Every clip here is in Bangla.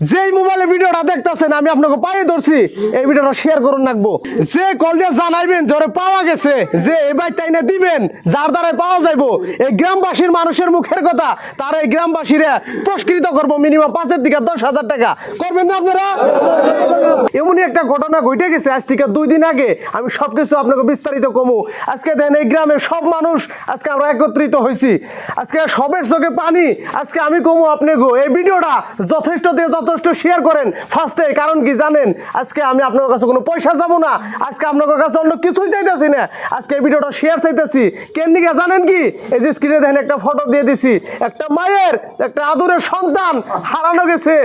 যেই মোবাইলে ভিডিওটা দেখতেছেন, আমি আপনাকে পায়ে ধরছি, এই ভিডিওটা শেয়ার করুন রাখব যে কল দিয়ে জানাইবেন জোরে পাওয়া গেছে, যে এই বাইকটাই না দিবেন, যার দ্বারাই পাওয়া যাইবো। এই গ্রামবাসীর মানুষের মুখের কথা, তার এই গ্রামবাসীরা পুরস্কৃত করব মিনিমাম পাঁচের দিকে দশ হাজার টাকা। করবেন না আপনারা? এমনই একটা ঘটনা ঘটে গেছে, আজ থেকে দুই দিন আগে। আমি সবকিছু আপনাকে বিস্তারিত কমু। আজকে দেন এই গ্রামের সব মানুষ, আজকে আমরা একত্রিত হয়েছি। আজকে সবের চোখে পানি, আজকে আমি কমু আপনি গো এই ভিডিওটা যথেষ্ট দিয়ে শেয়ার করেন ফার্স্টে কারণ কি জানেন, আজকে আমি আপনার কাছে কোনো পয়সা যাব না, আজকে আপনার কাছে অন্য কিছুই চাইতেছি না, আজকে এই ভিডিওটা শেয়ার চাইতেছি। কেন দিকে জানেন কি? এই যে স্ক্রিনে দেখেন একটা ফটো দিয়ে দিছি, একটা মায়ের, একটা আদরের সন্তান হারানো গেছে।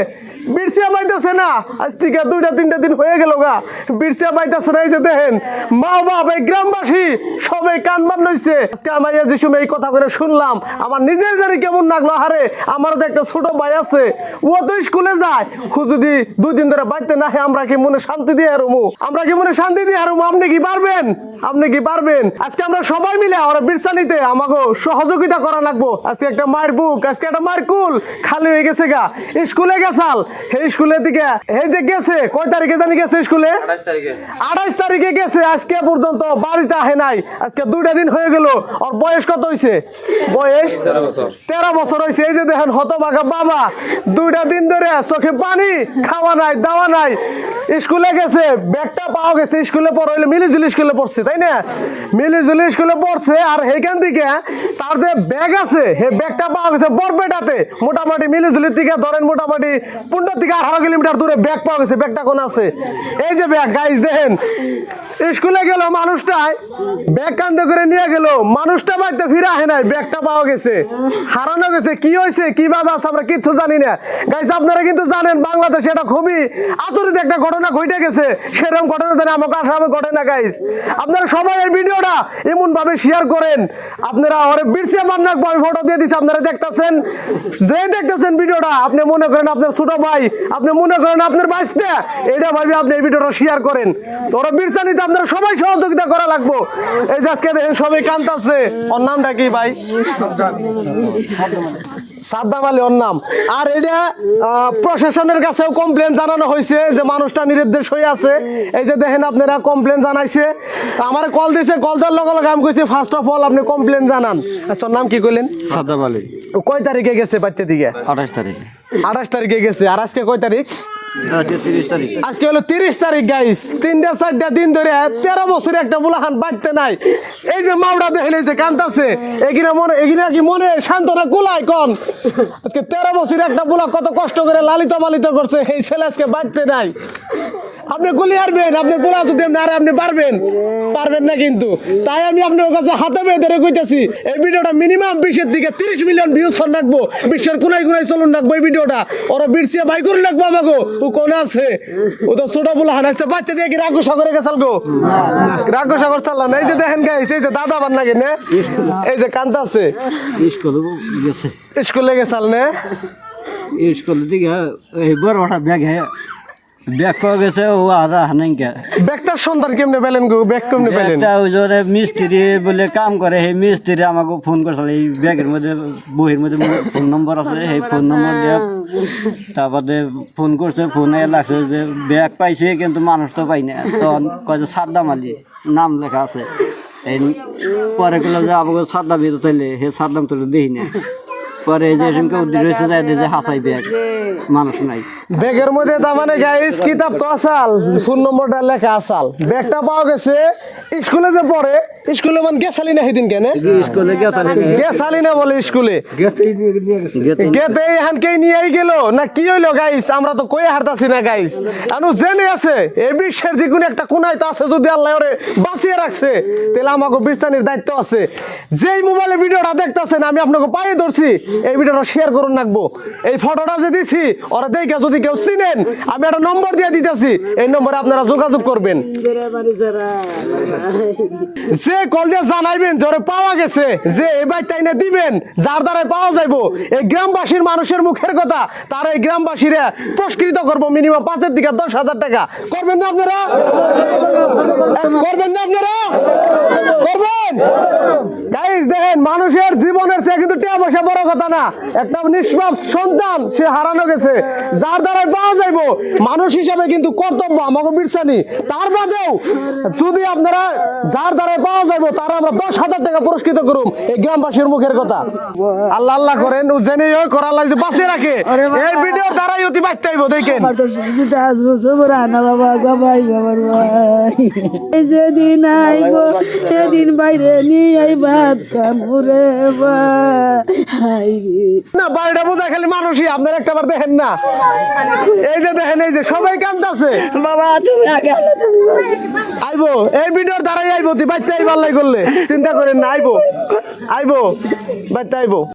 বিরসিয়া পাইতেছে না, আজ থেকে দুইটা, তিনটা দিন হয়ে গেল গা। বিরসিয়া পাইতেছে না, এই যে দেখেন মা বাপ এই গ্রামবাসী সবাই কান বান আজকে আমার যে সময় এই কথা করে শুনলাম, আমার নিজের জানি কেমন লাগল হারে আমার তো একটা ছোট ভাই আছে, ও তো স্কুলে যায়। ও যদি দুই দিন ধরে বাড়তে না আমরা কি মনে শান্তি দিয়ে হারমু? আমরা কি মনে শান্তি দিয়ে হারমু? আপনি কি পারবেন? আপনি কি পারবেন? আজকে আমরা সবাই মিলে আমরা বিরসানিতে আমাকে সহযোগিতা করা লাগবো। আজকে একটা মায়ের বুক আজকে একটা মায়ের কুল খালি হয়ে গেছে গা। স্কুলে গেছাল এই স্কুলে দিকে এই যে গেছে কয় তারিখে জানি গেছে স্কুলে? আঠাশ তারিখে। গেছে আজকে পর্যন্ত বাড়িতে আহে নাই। আজকে দুইটা দিন হয়ে গেল। ওর বয়স কত হয়েছে বয়স? তেরো বছর। হয়েছে এই যে দেখেন হতবাগা বাবা। দুইটা দিন ধরে চোখে পানি খাওয়া নাই দাওয়া নাই। স্কুলে গেছে, ব্যাগটা পাওয়া গেছে, স্কুলে পড়াইলে মিলিজুলি স্কুলে পড়ছে, তাই না? মিলিজুলি স্কুলে পড়ছে, আর সেইখান থেকে তার যে ব্যাগ আছে, সেই ব্যাগটা পাওয়া গেছে বরপেটাতে। মোটামুটি মিলিজুলির থেকে ধরেন মোটামুটি পনেরো থেকে আঠারো কিলোমিটার দূরে ব্যাগ পাওয়া গেছে, ব্যাগটা কোন আছে? এই যে ব্যাগ গাইজ দেখেন। স্কুলে গেল মানুষটাই ব্যাগ কান্দ করে নিয়ে গেল। মানুষটা বাড়িতে ফিরে আহে নাই, ব্যাগটা পাওয়া গেছে। হারানো গেছে, কি হয়েছে, কীভাবে আছে, আমরা কিচ্ছু জানি না। গাইস আপনারা কিন্তু জানেন, বাংলাদেশে এটা খুবই আচরিত একটা ঘটে গেছে, সেরকম ঘটনা জানি আমাকে আসামে ঘটে না গাইস আপনারা সবাই এই ভিডিওটা এমন ভাবে শেয়ার করেন। আপনারা ওরে বিরসে মান্নাক আমি ফটো দিয়ে দিচ্ছি আপনারা দেখতেছেন? যে দেখতেছেন ভিডিওটা, আপনি মনে করেন আপনার ছোট ভাই, আপনি মনে করেন আপনার বাইসতে এটা ভাবি আপনি এই ভিডিওটা শেয়ার করেন। তো ওরা বিরসা নিতে আপনারা সবাই সহযোগিতা করা লাগবো। এই যে আজকে সবাই কান্তাছে ওর নামটা কি ভাই? সাদ্দাম আলী ওর নাম। আর এটা প্রশাসনের কাছেও কমপ্লেন জানানো হয়েছে যে মানুষটা নিরুদ্দেশ হয়ে আছে। এই যে দেখেন আপনারা কমপ্লেন জানাইছে। আমার কল দিছে কল দেওয়ার লগে লগে আমি কইছি ফার্স্ট অফ অল আপনি কমপ্লেন জানান। আচ্ছা নাম কি কইলেন? সাদ্দাম আলী। কয় তারিখে গেছে বাচ্চা দিকে? আঠাশ তারিখে। আঠাশ তারিখে গেছে। আর আজকে কয় তারিখ? তারিখ। আজকে হলো তিরিশ তারিখ গাইস তিনটা, চারটা দিন ধরে তেরো বছরে একটা বুলাহান বাঁচতে নাই। এই যে মামড়া দেখলে যে কান্দাছে এগিনা মনে এগিনা কি মনে সান্ত্বনা কুলাই কন? আজকে তেরো বছর একটা বুলা কত কষ্ট করে লালিত মালিত করছে, এই ছেলে আজকে বাঁচতে নাই। আপনি গুলি হারবেন আপনি পোলা যদি এমনি আরে আপনি পারবেন। পারবেন না কিন্তু। তাই আমি আপনার কাছে হাতে পেয়ে ধরে কইতেছি এই ভিডিওটা মিনিমাম বিশের দিকে তিরিশ মিলিয়ন ভিউজ ফোন রাখব। বিশ্বের কোনায় কোনায় চলুন রাখব এই ভিডিওটা। ওরা বিরসিয়া ভাই করে রাখব আমাকে ও কোন আছে? ও তো ছোট বলে হানাইছে বাচ্চা দিয়ে কি রাগু সাগরে গেছাল গো? রাগু সাগর চাল্লা না এই যে দেখেন গাইছে এই যে দাদা বান লাগে না? এই যে কান্তা আছে। স্কুলে গেছাল না? স্কুলের দিকে এই বড় ব্যাগ হ্যাঁ ব্যাগ পাওয়া গেছে? ও আর হানাইকা ব্যাগটার সন্ধান কেমনে পেলেন গো? ব্যাগ কেমনে পেলেন? একটা ওই জোরে মিস্ত্রি বলে কাম করে সেই মিস্ত্রি আমাকে ফোন করছিল এই ব্যাগের মধ্যে বইয়ের মধ্যে ফোন নম্বর আছে সেই ফোন নম্বর দিয়ে তারপরে ফোন করছে ফোনে লাগছে যে ব্যাগ পাইছে কিন্তু মানুষ তো পাই না। তখন কয় যে সাদ্দাম আলী নাম লেখা আছে। এই পরে গেলো যে আমাকে সাদ্দাম তো তাইলে হে সাদ্দাম তো দেখি না। পরে এই যে এরকম উদ্দিন রয়েছে যায় যে হাসাই ব্যাগ মানুষ নাই। ব্যাগের মধ্যে তার মানে গাইস কিতাব তো আসাল ফোন নম্বরটা লেখা আসাল। ব্যাগটা পাওয়া গেছে স্কুলে যে পড়ে স্কুলে মানে গেছালি না সেদিন কেন? স্কুলে গেছে। গেছালি না বলে স্কুলে। গেতে এখান কে নিয়ে গেল? না কি হইল গাইস আমরা তো কই হারতাছি না গাইস আনু জেনে আছে এই বিশ্বের যে কোনো একটা কোনায় তো আছে যদি আল্লাহ ওরে বাঁচিয়ে রাখছে তাহলে আমাকে বিশ্বানির দায়িত্ব আছে। যেই মোবাইলে ভিডিওটা দেখতাছেন আমি আপনাকে পায়ে ধরছি এই ভিডিওটা শেয়ার করুন রাখব এই ফটোটা যে দিছি ওরা দেখে যদি কেউ চিনেন আমি একটা নম্বর দিয়ে দিতেছি এই নম্বরে আপনারা যোগাযোগ করবেন। যে যে কল দিয়ে জানাইবেন জোরে পাওয়া গেছে, যে এবার তাই না দিবেন, যার দ্বারা পাওয়া যাইবো। এই গ্রামবাসীর মানুষের মুখের কথা, তার এই গ্রামবাসীরা পুরস্কৃত করব মিনিমাম পাঁচের দিকে দশ হাজার টাকা। করবেন না আপনারা? করবেন না আপনারা? করবেন? গাইজ দেখেন, মানুষের জীবনের চেয়ে কিন্তু টাকা পয়সা বড় কথা না। একটা নিষ্পাপ সন্তান, সে হারানো গেছে। যার দ্বারাই পাওয়া যাইবো। মানুষ হিসাবে কিন্তু কর্তব্য, আমাকে বিরসানি। তার বাদেও যদি আপনারা যার দ্বারাই পাওয়া যাইবো তারা আমরা দশ হাজার টাকা পুরস্কৃত করুম এই গ্রামবাসীর মুখের কথা। আল্লাহ আল্লাহ করেন ও জেনে ওই বাঁচিয়ে রাখে। এই ভিডিওর দ্বারাই অতি বাঁচতে আইবো দেখেন যেদিন আইব সেদিন বাইরে নিয়ে আই ভাত কামড়ে ভাই। রে। না বাড়িটা বোঝা খালি মানুষই আপনার একটা বার দেখেন না। এই যে দেখেন এই যে সবাই কান্দাছে বাবা তুমি আগে আইবো এই ভিডিওর দ্বারাই আইবো তুই বাইতে আইবার লাই করলে। চিন্তা করেন না আইবো। আইবো বাড়িতে আইবো।